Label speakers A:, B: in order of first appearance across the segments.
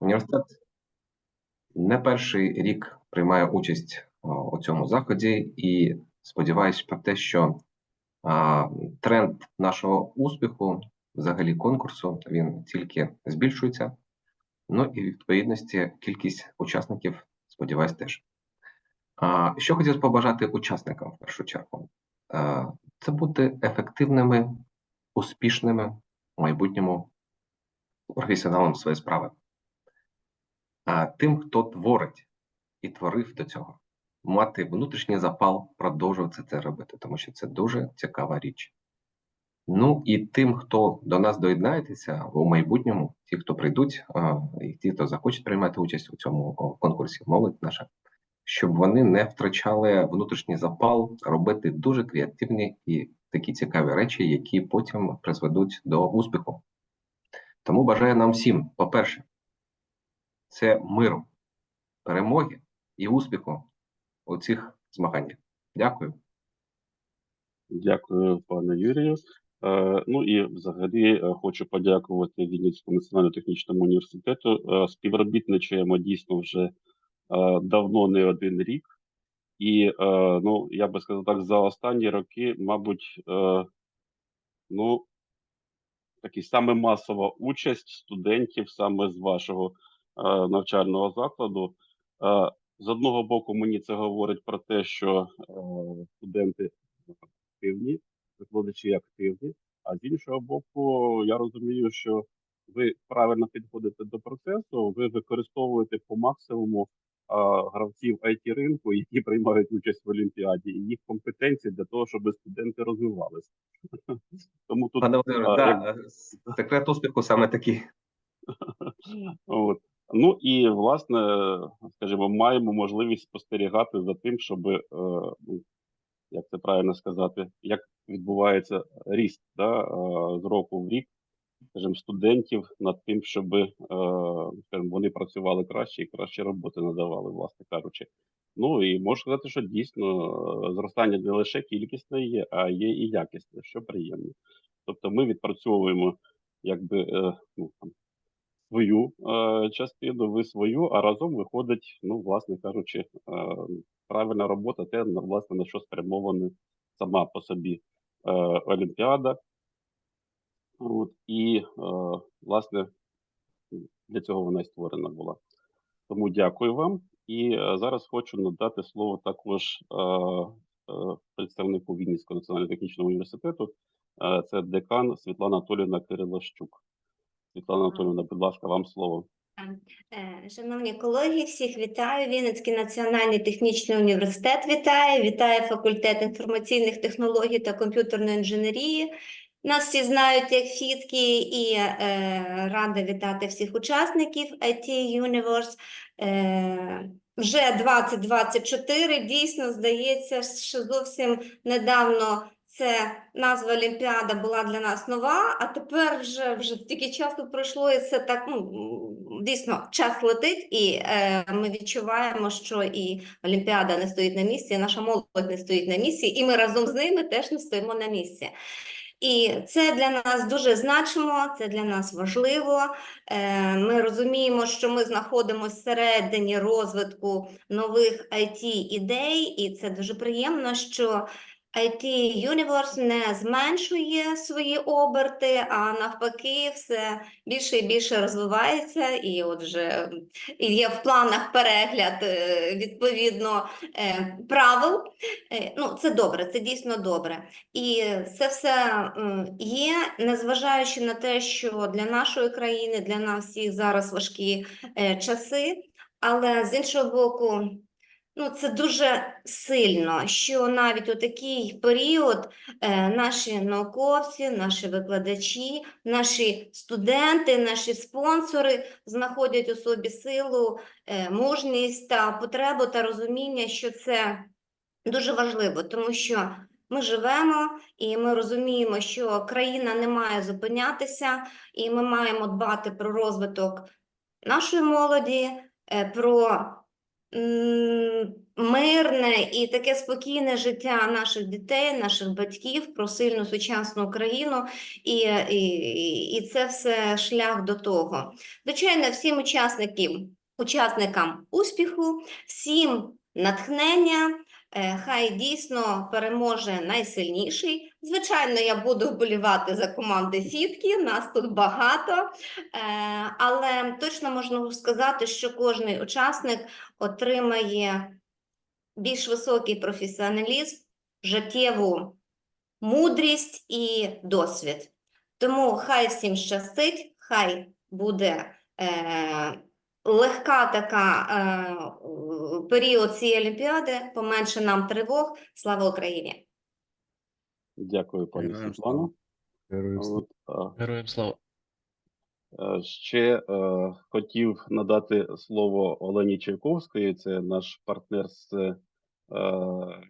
A: Університет не перший рік приймає участь у цьому заході, і сподіваюся про те, що а, тренд нашого успіху, взагалі конкурсу, він тільки збільшується. Ну і відповідності кількість учасників, сподіваюсь, теж. А, що хотів побажати учасникам в першу чергу? А, це бути ефективними, успішними в майбутньому професіоналом своєї справи. А тим, хто творить і творив до цього, мати внутрішній запал, продовжувати це робити, тому що це дуже цікава річ. Ну і тим, хто до нас доєднається у майбутньому, ті, хто прийдуть, і ті, хто захочуть приймати участь у цьому конкурсі, молодь наша, щоб вони не втрачали внутрішній запал, робити дуже креативні і такі цікаві речі, які потім призведуть до успіху. Тому бажаю нам всім, по-перше, це миру, перемоги і успіху у цих змаганнях. Дякую.
B: Дякую, пане Юрію. Е, Ну і взагалі е, хочу подякувати Вінницькому національному технічному університету. Е, Співробітничаємо дійсно вже давно не один рік. І ну, я би сказав так, за останні роки, мабуть, ну, такі саме масова участь студентів саме з вашого навчального закладу. Е, з одного боку, мені це говорить про те, що е, студенти активні, викладачі активні, а з іншого боку, я розумію, що ви правильно підходите до процесу, ви використовуєте по максимуму гравців it ринку, які приймають участь в Олімпіаді, і їх компетенції для того, щоб студенти розвивалися. Тому тут
A: Пане Володимире,
B: а,
A: да, е, секрет успіху саме такий.
B: От. Ну і власне, скажімо, маємо можливість спостерігати за тим, щоб е, ну, як це правильно сказати, як відбувається ріст да, е, з року в рік, скажімо, студентів над тим, щоб е, скажімо, вони працювали краще і краще роботи надавали, власне кажучи. Ну і можу сказати, що дійсно зростання не лише кількісне є, а є і якісне, що приємно. Тобто ми відпрацьовуємо якби ну, свою е, частину, ви свою, а разом виходить, ну, власне кажучи, е, правильна робота, те, власне, на що спрямована сама по собі е, Олімпіада. От, і, е, власне, для цього вона і створена була. Тому дякую вам. І е, зараз хочу надати слово також е, е, представнику Вінницького національного технічного університету. Е, це декан Світлана Анатоліївна Кирилощук. Світлана Анатоліївна, будь ласка, вам слово.
C: Е, Шановні колеги, всіх вітаю. Вінницький національний технічний університет вітає. Вітає факультет інформаційних технологій та комп'ютерної інженерії. Нас всі знають як фітки, і е, рада вітати всіх учасників IT Universe. Е, вже 2024, дійсно, здається, що зовсім недавно це назва Олімпіада була для нас нова, а тепер вже, вже стільки часу пройшло, і це так ну, дійсно час летить, і е, ми відчуваємо, що і Олімпіада не стоїть на місці, і наша молодь не стоїть на місці, і ми разом з ними теж не стоїмо на місці. І це для нас дуже значимо, це для нас важливо. Е, Ми розуміємо, що ми знаходимося всередині розвитку нових it ідей, і це дуже приємно, що IT Universe не зменшує свої оберти, а навпаки, все більше і більше розвивається. І отже, і є в планах перегляд е, відповідно е, правил. Е, Ну, це добре, це дійсно добре. І це все є, незважаючи на те, що для нашої країни, для нас всіх зараз важкі часи, але з іншого боку. Ну, це дуже сильно, що навіть у такий період е, наші науковці, наші викладачі, наші студенти, наші спонсори знаходять у собі силу, е, мужність та потребу та розуміння, що це дуже важливо, тому що ми живемо і ми розуміємо, що країна не має зупинятися, і ми маємо дбати про розвиток нашої молоді, е, про мирне і таке спокійне життя наших дітей, наших батьків, про сильну сучасну Україну, і, і, і це все шлях до того. Звичайно, всім учасникам, учасникам успіху, всім натхнення. Е, Хай дійсно переможе найсильніший. Звичайно, я буду вболівати за команди Фітки, нас тут багато, е, але точно можна сказати, що кожний учасник отримає більш високий професіоналізм, життєву мудрість і досвід. Тому хай всім щастить, хай буде е, легка така е, період цієї олімпіади, поменше нам тривог. Слава Україні!
B: Дякую, пані
D: Героям
B: Світлано.
D: Героям слава.
B: От,
D: Героям слава.
B: Е, Ще е, хотів надати слово Олені Чайковської, це наш партнер з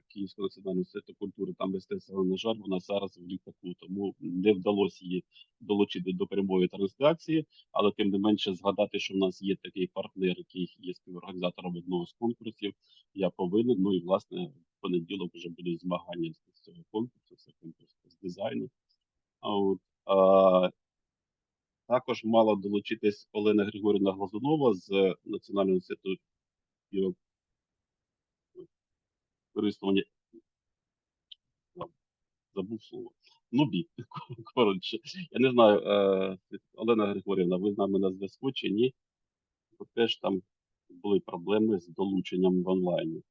B: Київського національного інституту культури та мистецтва. На жаль, вона зараз в літаку, тому не вдалося її долучити до прямої трансляції. Але тим не менше згадати, що в нас є такий партнер, який є співорганізатором одного з конкурсів. Я повинен. Ну і власне в понеділок вже будуть змагання з цього конкурсу. Це конкурс з дизайну. А от а, також мала долучитись Олена Григорівна Глазунова з Національного інституту біо- Забув слово. Ну, бі. Коротше, я не знаю, е, Олена Григорівна, ви з нами на зв'язку чи ні? Бо теж там були проблеми з долученням в онлайні.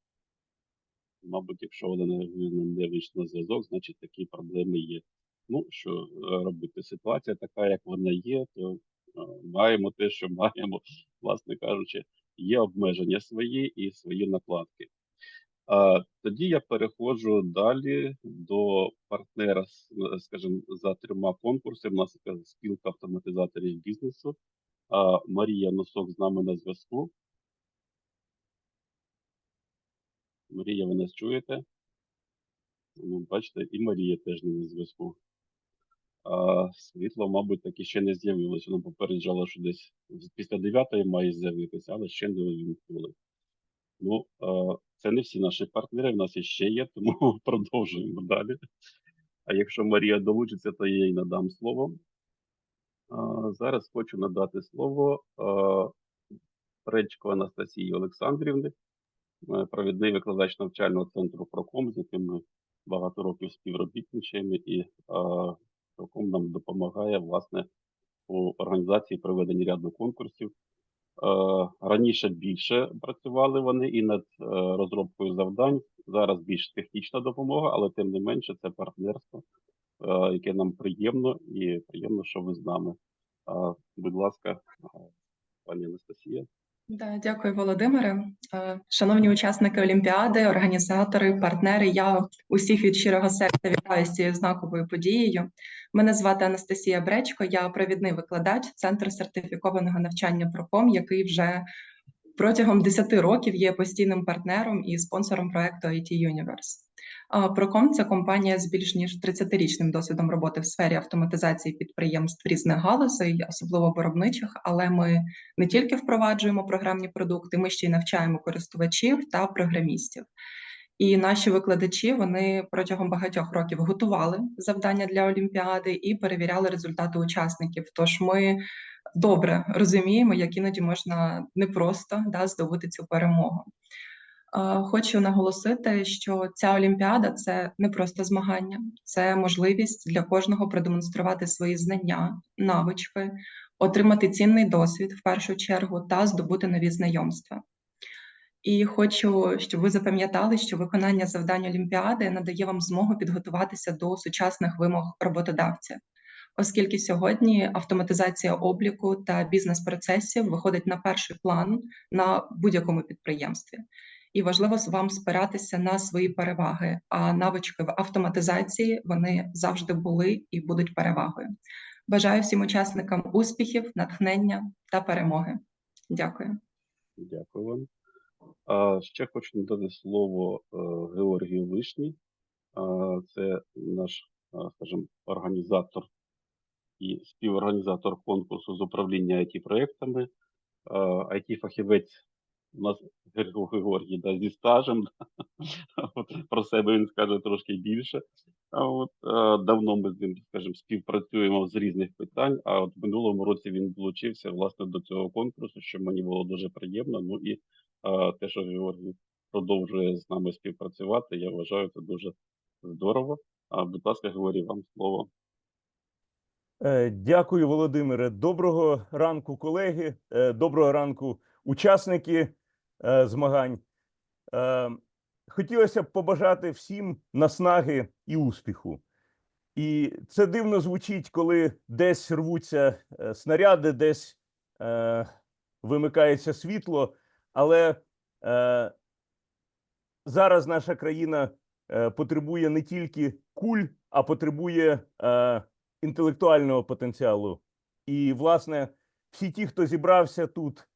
B: Мабуть, якщо Олена Григорівна не вийшла на зв'язок, значить такі проблеми є. Ну, що е, робити? Ситуація така, як вона є, то е, маємо те, що маємо, власне кажучи, є обмеження свої і свої накладки. Тоді я переходжу далі до партнера, скажімо, за трьома конкурсами. У нас така спілка автоматизаторів бізнесу. Марія Носок з нами на зв'язку. Марія, ви нас чуєте? Ну, бачите, і Марія теж не на зв'язку. Світло, мабуть, таки ще не з'явилось. Воно попереджало, що десь після 9 має з'явитися, але ще не увімкнули. Ну, е, це не всі наші партнери, в нас іще є, тому продовжуємо далі. А якщо Марія долучиться, то я їй надам слово. Зараз хочу надати слово е, Пречко Анастасії Олександрівни, е, провідний викладач навчального центру Проком, з яким ми багато років співробітничаємо, і Проком нам допомагає власне у організації проведення ряду конкурсів. Е, Раніше більше працювали вони і над е, розробкою завдань. Зараз більш технічна допомога, але тим не менше це партнерство, е, яке нам приємно і приємно, що ви з нами. Будь ласка, пані Анастасія.
E: Да, дякую, Володимире. Е, Шановні учасники Олімпіади, організатори, партнери, я усіх від щирого серця вітаю з цією знаковою подією. Мене звати Анастасія Бречко, я провідний викладач Центру сертифікованого навчання Проком, який вже протягом 10 років є постійним партнером і спонсором проекту IT Universe. Проком це компанія з більш ніж 30-річним досвідом роботи в сфері автоматизації підприємств різних галузей, особливо виробничих, але ми не тільки впроваджуємо програмні продукти, ми ще й навчаємо користувачів та програмістів. І наші викладачі вони протягом багатьох років готували завдання для Олімпіади і перевіряли результати учасників. Тож ми добре розуміємо, як іноді можна непросто да, здобути цю перемогу. Хочу наголосити, що ця олімпіада це не просто змагання, це можливість для кожного продемонструвати свої знання, навички, отримати цінний досвід в першу чергу та здобути нові знайомства. І хочу, щоб ви запам'ятали, що виконання завдань Олімпіади надає вам змогу підготуватися до сучасних вимог роботодавця, оскільки сьогодні автоматизація обліку та бізнес-процесів виходить на перший план на будь-якому підприємстві. І важливо вам спиратися на свої переваги. А навички в автоматизації вони завжди були і будуть перевагою. Бажаю всім учасникам успіхів, натхнення та перемоги. Дякую.
B: Дякую вам. А, ще хочу надати слово е, Георгію Вишні. Це наш, скажімо, організатор і співорганізатор конкурсу з управління it проектами IT-фахівець у нас Георгій да, зі стажем. От, Про себе він скаже трошки більше. А от е, давно ми з ним, скажімо, співпрацюємо з різних питань. А от в минулому році він долучився власне до цього конкурсу, що мені було дуже приємно. Ну і е, те, що Георгій продовжує з нами співпрацювати, я вважаю це дуже здорово. А, будь ласка, Георгій, вам слово.
D: Е, Дякую, Володимире. Доброго ранку, колеги. Е, Доброго ранку, учасники е, змагань. Хотілося б побажати всім наснаги і успіху. І це дивно звучить, коли десь рвуться снаряди, десь вимикається світло. Але зараз наша країна потребує не тільки куль, а потребує інтелектуального потенціалу. І, власне, всі ті, хто зібрався тут,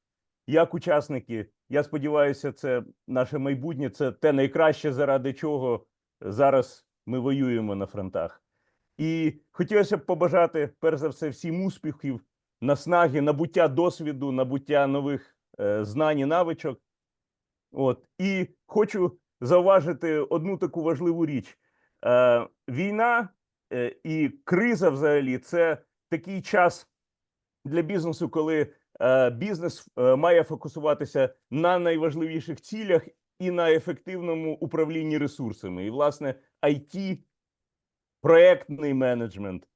D: як учасники, я сподіваюся, це наше майбутнє, це те найкраще, заради чого зараз ми воюємо на фронтах. І хотілося б побажати, перш за все, всім успіхів, наснаги, набуття досвіду, набуття нових е, знань і навичок. От і хочу зауважити одну таку важливу річ: е, війна і криза, взагалі, це такий час для бізнесу, коли е, бізнес е, має фокусуватися на найважливіших цілях і на ефективному управлінні ресурсами. І, власне, IT, проектний менеджмент,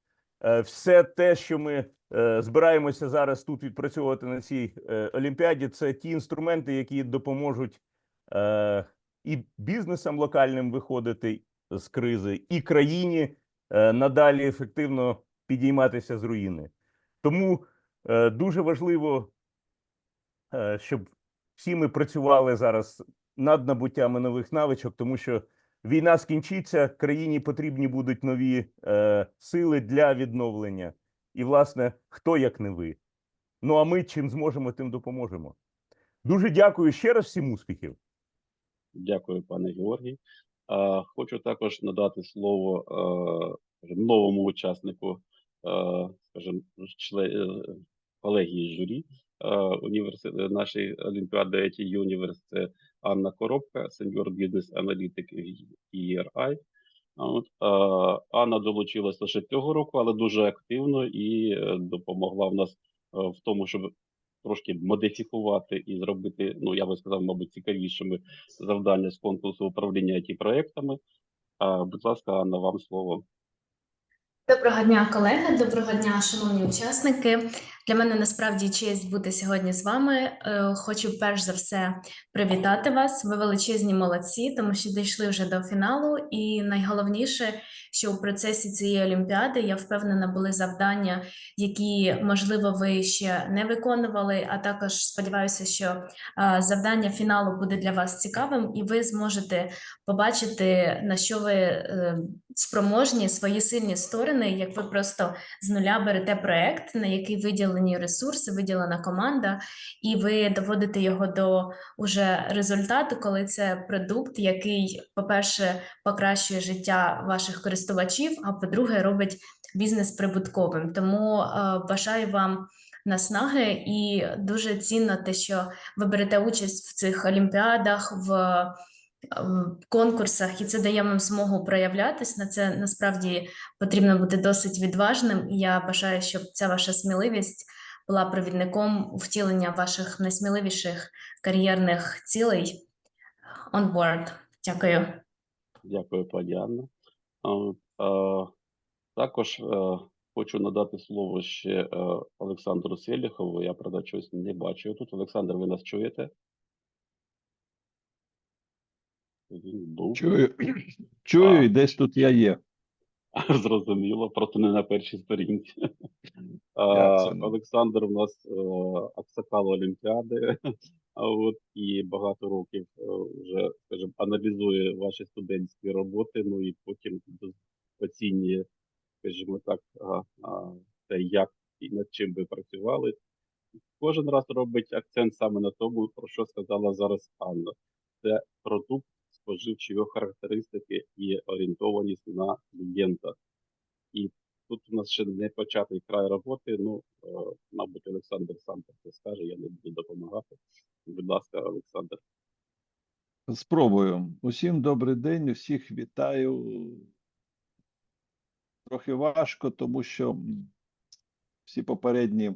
D: е, все те, що ми е, збираємося зараз тут відпрацьовувати на цій е, олімпіаді, це ті інструменти, які допоможуть е, і бізнесам локальним виходити з кризи, і країні е, надалі ефективно підійматися з руїни. Тому е, дуже важливо, е, щоб всі ми працювали зараз над набуттями нових навичок, тому що війна скінчиться, країні потрібні будуть нові е, сили для відновлення. І, власне, хто як не ви. Ну а ми чим зможемо, тим допоможемо. Дуже дякую ще раз всім успіхів.
B: Дякую, пане Георгій. Хочу також надати слово новому учаснику, скажімо, е, колегії журі е, нашої Олімпіади IT Universe. Це Анна Коробка, сеньор бізнес-аналітик ERI. От, Анна долучилась лише цього року, але дуже активно і е, допомогла в нас е, в тому, щоб трошки модифікувати і зробити, ну я би сказав, мабуть, цікавішими завдання з конкурсу управління it проектами. Будь ласка, Анна, вам слово.
F: Доброго дня, колеги. Доброго дня, шановні учасники. Для мене насправді честь бути сьогодні з вами. Е, Хочу перш за все привітати вас. Ви величезні молодці, тому що дійшли вже до фіналу. І найголовніше, що у процесі цієї олімпіади я впевнена, були завдання, які можливо ви ще не виконували. А також сподіваюся, що е, завдання фіналу буде для вас цікавим, і ви зможете побачити на що ви е, спроможні свої сильні сторони, як ви просто з нуля берете проект, на який виділені ресурси, виділена команда, і ви доводите його до уже результату, коли це продукт, який, по-перше, покращує життя ваших користувачів, а по-друге, робить бізнес прибутковим. Тому е, бажаю вам наснаги і дуже цінно те, що ви берете участь в цих олімпіадах. в конкурсах, і це дає вам змогу проявлятись. На це насправді потрібно бути досить відважним. І я бажаю, щоб ця ваша сміливість була провідником втілення ваших найсміливіших кар'єрних цілей on board. Дякую.
B: Дякую, пані Анна. От, а, також е, хочу надати слово ще е, Олександру Селіхову. Я правда щось не бачу тут. Олександр, ви нас чуєте? Був.
G: Чую, чую, і десь тут я є.
B: Зрозуміло, просто не на першій сторінці. Олександр у нас е, аксакал Олімпіади, а от і багато років е, вже, скажімо, аналізує ваші студентські роботи, ну і потім оцінює, скажімо так, те, як і над чим ви працювали. Кожен раз робить акцент саме на тому, про що сказала зараз Анна. Це продукт споживчі його характеристики і орієнтованість на клієнта. І тут у нас ще не початий край роботи. Ну, е, мабуть, Олександр сам про це скаже, я не буду допомагати. Будь ласка, Олександр.
G: Спробую. Усім добрий день, усіх вітаю. Трохи важко, тому що всі попередні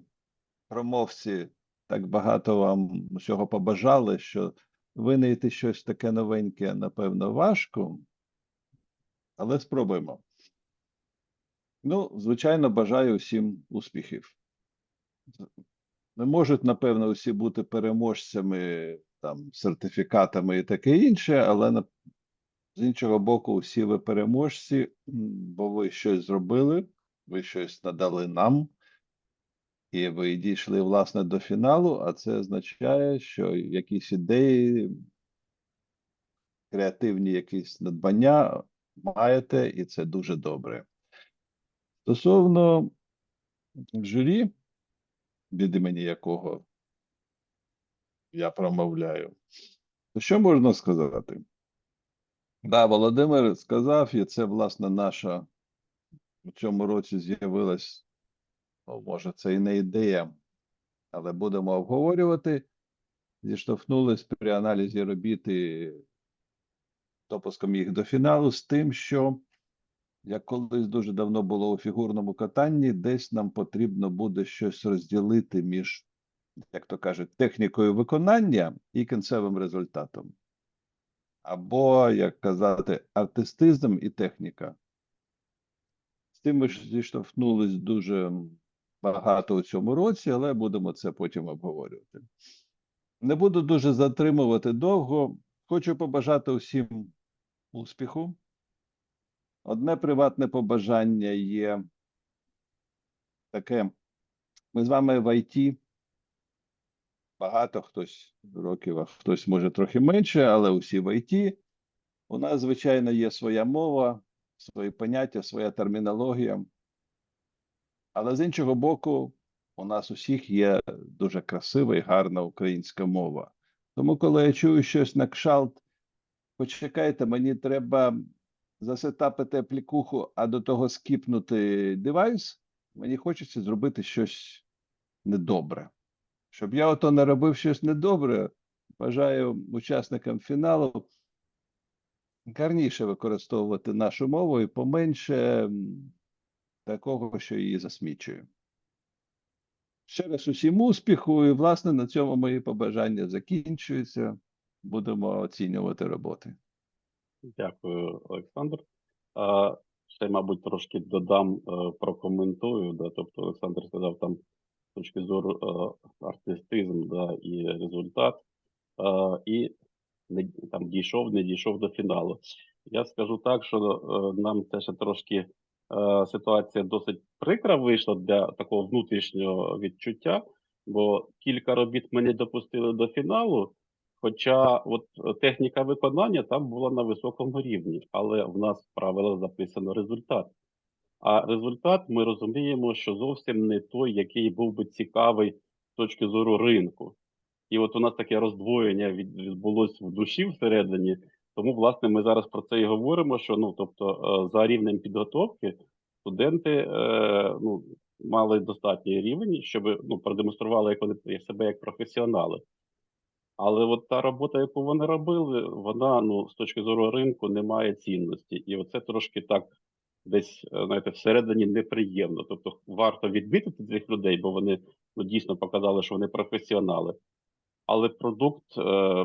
G: промовці так багато вам усього побажали, що винайти щось таке новеньке, напевно, важко. Але спробуємо. Ну, звичайно, бажаю всім успіхів. Не можуть, напевно, усі бути переможцями, там, сертифікатами і таке інше, але з іншого боку, всі ви переможці, бо ви щось зробили, ви щось надали нам, і ви дійшли, власне, до фіналу, а це означає, що якісь ідеї, креативні якісь надбання маєте, і це дуже добре. Стосовно журі, від імені якого я промовляю, то що можна сказати? Да, Володимир сказав, і це, власне, наша у цьому році з'явилась, ну, може, це і не ідея, але будемо обговорювати. Зіштовхнулись при аналізі робіти допуском їх до фіналу з тим, що як колись дуже давно було у фігурному катанні, десь нам потрібно буде щось розділити між, як то кажуть, технікою виконання і кінцевим результатом. Або, як казати, артистизм і техніка. З тим ми ж зіштовхнулись дуже багато у цьому році, але будемо це потім обговорювати. Не буду дуже затримувати довго. Хочу побажати усім успіху. Одне приватне побажання є таке. Ми з вами в ІТ. Багато хтось років, а хтось може трохи менше, але усі в ІТ. У нас, звичайно, є своя мова, свої поняття, своя термінологія. Але з іншого боку, у нас усіх є дуже красива і гарна українська мова. Тому, коли я чую щось на кшалт, почекайте, мені треба засетапити аплікуху, а до того скіпнути девайс, мені хочеться зробити щось недобре. Щоб я ото не робив щось недобре, бажаю учасникам фіналу гарніше використовувати нашу мову і поменше такого, що її засмічує. Ще раз усім успіху, і, власне, на цьому мої побажання закінчуються. Будемо оцінювати роботи.
B: Дякую, Олександр. А, ще, мабуть, трошки додам, е, прокоментую. Да, тобто Олександр сказав там з точки зору е, артистизм да, і результат, е, і не, там дійшов, не дійшов до фіналу. Я скажу так, що е, нам ще трошки ситуація досить прикра вийшла для такого внутрішнього відчуття, бо кілька робіт ми не допустили до фіналу. Хоча от е, техніка виконання там була на високому рівні, але в нас в записано результат. А результат ми розуміємо, що зовсім не той, який був би цікавий з точки зору ринку. І от у нас таке роздвоєння від- відбулось в душі всередині. Тому, власне, ми зараз про це і говоримо: що ну, тобто, е, за рівнем підготовки студенти е, ну, мали достатній рівень, щоб ну, продемонстрували як вони себе як професіонали. Але от та робота, яку вони робили, вона ну з точки зору ринку не має цінності, і оце трошки так десь е, знаєте, всередині неприємно. Тобто варто відмітити цих людей, бо вони ну дійсно показали, що вони професіонали. Але продукт е,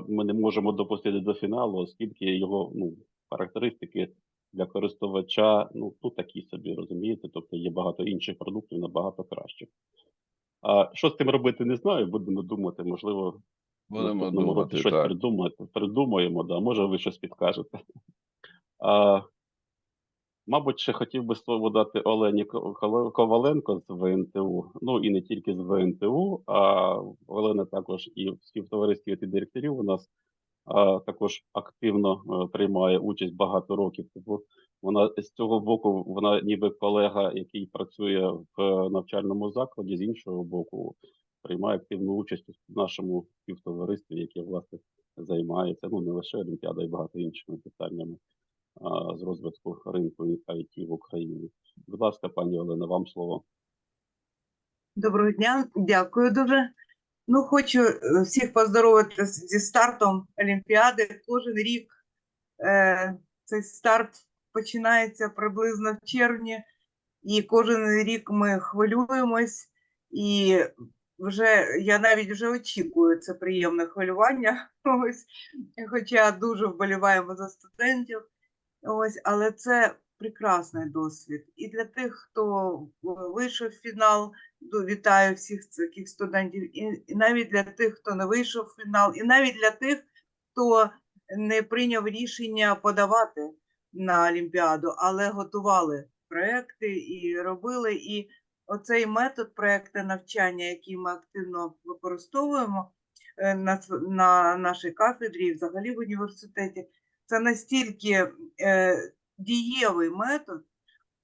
B: ми не можемо допустити до фіналу, оскільки його ну характеристики для користувача ну, ну такі собі розумієте. Тобто є багато інших продуктів набагато кращих. А що з цим робити, не знаю. Будемо думати, можливо,
G: Будемо думати
B: щось
G: так.
B: придумати, придумаємо, да, може ви щось підкажете. А, мабуть, ще хотів би слово дати Олені Ко- Коваленко з ВНТУ, ну і не тільки з ВНТУ, а Олена також і в співтоваристві ІТ директорів у нас а, також активно е, приймає участь багато років. Тому вона з цього боку, вона ніби колега, який працює в е, навчальному закладі, з іншого боку, приймає активну участь у нашому співтоваристві, яке власне займається ну не лише Олімпіада, і багато іншими питаннями. З розвитку ринку IT в Україні. Будь ласка, пані Олена, вам слово.
H: Доброго дня, дякую дуже. Ну, хочу е, всіх поздоровити зі стартом Олімпіади. Кожен рік е, цей старт починається приблизно в червні, і кожен рік ми хвилюємось, і вже я навіть вже очікую це приємне хвилювання. Ось, хоча дуже вболіваємо за студентів. Ось, але це прекрасний досвід. І для тих, хто е, вийшов в фінал, вітаю всіх таких студентів, і, і навіть для тих, хто не вийшов в фінал, і навіть для тих, хто не прийняв рішення подавати на Олімпіаду, але готували проекти і робили. І оцей метод проекти навчання, який ми активно використовуємо е, на, на нашій кафедрі і взагалі в університеті, це настільки е, дієвий метод,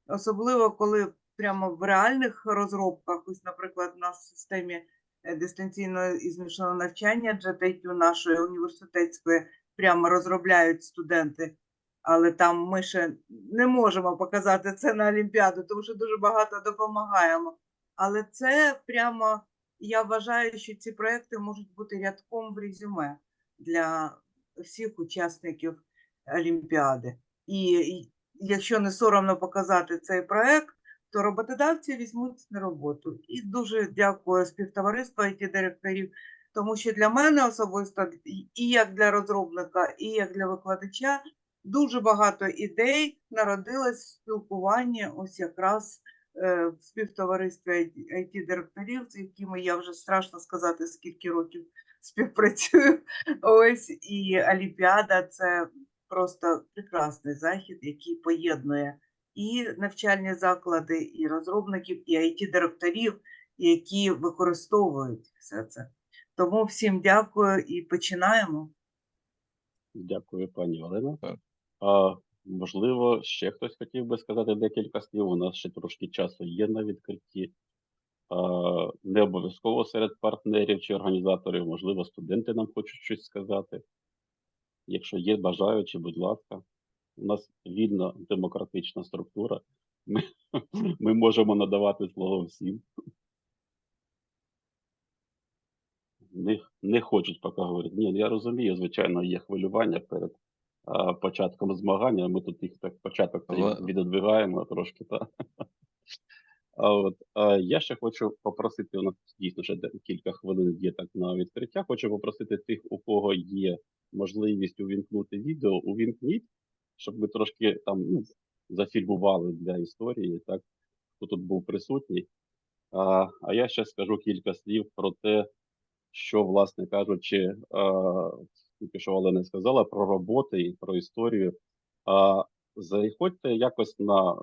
H: особливо коли прямо в реальних розробках, ось, наприклад, у нас в системі е, дистанційного і змішаного навчання JTQ нашої університетської прямо розробляють студенти, але там ми ще не можемо показати це на Олімпіаду, тому що дуже багато допомагаємо. Але це прямо я вважаю, що ці проекти можуть бути рядком в резюме для всіх учасників Олімпіади. І якщо не соромно показати цей проект, то роботодавці візьмуть на роботу. І дуже дякую співтовариству it директорів, тому що для мене особисто, і і як для розробника, і як для викладача, дуже багато ідей народилось в спілкуванні ось якраз е, в співтоваристві it директорів з якими я вже страшно сказати, скільки років співпрацюю. Ось і Олімпіада це просто прекрасний захід, який поєднує і навчальні заклади, і розробників, і it директорів які використовують все це. Тому всім дякую і починаємо.
B: Дякую, пані Олена. А, можливо, ще хтось хотів би сказати декілька слів. У нас ще трошки часу є на відкритті. А, не обов'язково серед партнерів чи організаторів, можливо, студенти нам хочуть щось сказати. Якщо є бажаючі, будь ласка. У нас вільна демократична структура. Ми, ми можемо надавати слово всім. Не, не хочуть поки говорити. Ні, я розумію, звичайно, є хвилювання перед а, початком змагання. Ми тут їх так початок відодвигаємо трошки. Та. От я ще хочу попросити, у нас дійсно ще кілька хвилин є так на відкриття. Хочу попросити тих, у кого є можливість увімкнути відео, увімкніть, щоб ми трошки там ну, зафільмували для історії, так хто тут був присутній. А, а я ще скажу кілька слів про те, що, власне кажучи, тільки що Олена сказала про роботи і про історію. А, заходьте якось на,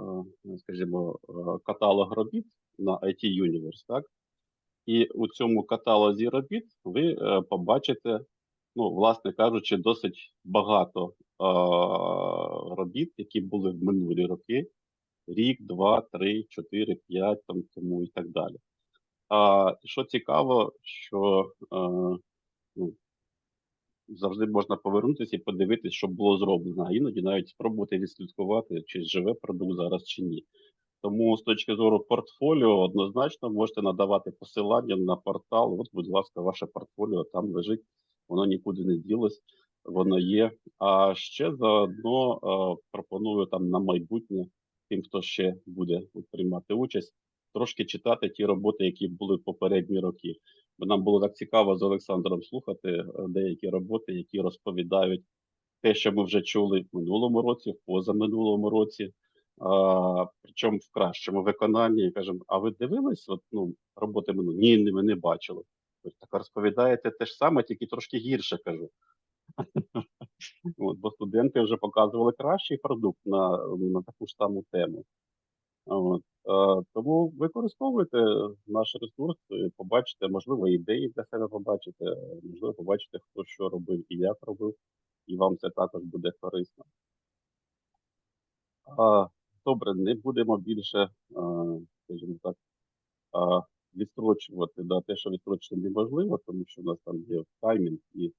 B: е, скажімо, е, каталог робіт на IT Universe, так? І у цьому каталозі робіт ви е, побачите, ну, власне кажучи, досить багато робіт, які були в минулі роки, рік, два, три, чотири, п'ять там тому і так далі. А що цікаво, що ну, завжди можна повернутися і подивитися, що було зроблено, а іноді навіть спробувати відслідкувати, чи живе продукт зараз чи ні. Тому з точки зору портфоліо однозначно можете надавати посилання на портал. От, будь ласка, ваше портфоліо там лежить, воно нікуди не ділось, воно є. А ще заодно е, пропоную там на майбутнє тим, хто ще буде приймати участь, трошки читати ті роботи, які були попередні роки. Бо нам було так цікаво з Олександром слухати е, деякі роботи, які розповідають те, що ми вже чули в минулому році, в позаминулому році. А, причому в кращому виконанні і кажемо, а ви дивились от, ну, роботи минулі? Ні, ми не бачили. Так розповідаєте те ж саме, тільки трошки гірше кажу. От, бо студенти вже показували кращий продукт на, на таку ж саму тему. От, тому використовуйте наш ресурс, побачите, можливо, ідеї для себе побачите, можливо, побачите, хто що робив і як робив, і вам це також буде корисно. Добре, не будемо більше, скажімо так, відстрочувати да, те, що відстрочити неможливо, тому що у нас там є таймінг і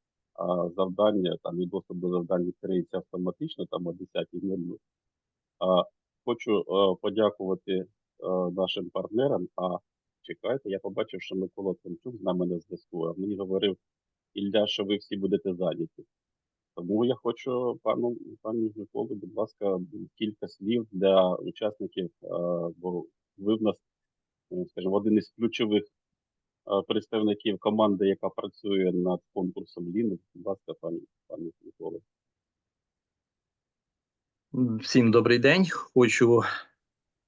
B: завдання там і доступ до завдань відкриється автоматично там о 10.00. А, хочу е, подякувати е, нашим партнерам. А чекайте, я побачив, що Микола Тимчук з нами на зв'язку. А мені говорив Ілля, що ви всі будете зайняті. Тому я хочу пану пані Миколу, будь ласка, кілька слів для учасників, е, бо ви в нас, е, скажімо, один із ключових е, представників команди, яка працює над конкурсом Linux. Будь ласка, пані пані Микола.
I: Всім добрий день. Хочу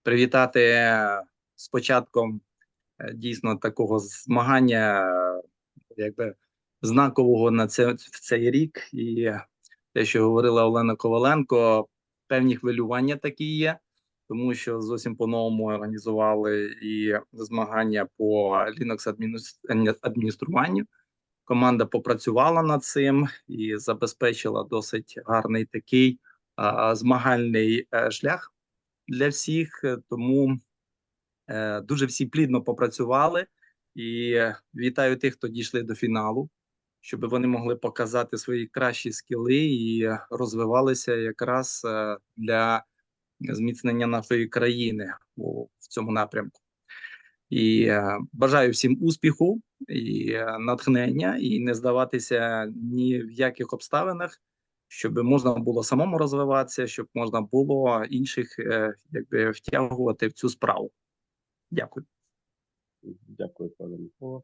I: привітати е, з початком е, дійсно такого змагання, е, якби знакового на це в цей рік. І те, що говорила Олена Коваленко, певні хвилювання такі є, тому що зовсім по-новому організували і змагання по Linux адмініструванню. Команда попрацювала над цим і забезпечила досить гарний такий а, змагальний е, шлях для всіх, е, тому е, дуже всі плідно попрацювали і е, вітаю тих, хто дійшли до фіналу, щоб вони могли показати свої кращі скіли і розвивалися якраз е, для зміцнення нашої країни в цьому напрямку. І е, бажаю всім успіху і е, натхнення, і не здаватися ні в яких обставинах щоб можна було самому розвиватися, щоб можна було інших е, якби втягувати в цю справу. Дякую.
B: Дякую, пане Микола.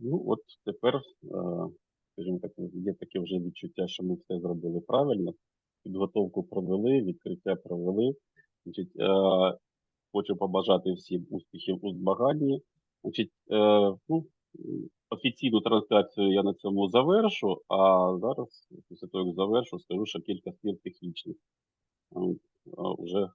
B: Ну, от тепер, скажімо так, є таке вже відчуття, що ми все зробили правильно. Підготовку провели, відкриття провели. Значить, а, хочу побажати всім успіхів у змаганні. Значить, е, ну, офіційну трансляцію я на цьому завершу, а зараз, після того, як завершу, скажу ще кілька слів технічних. Вже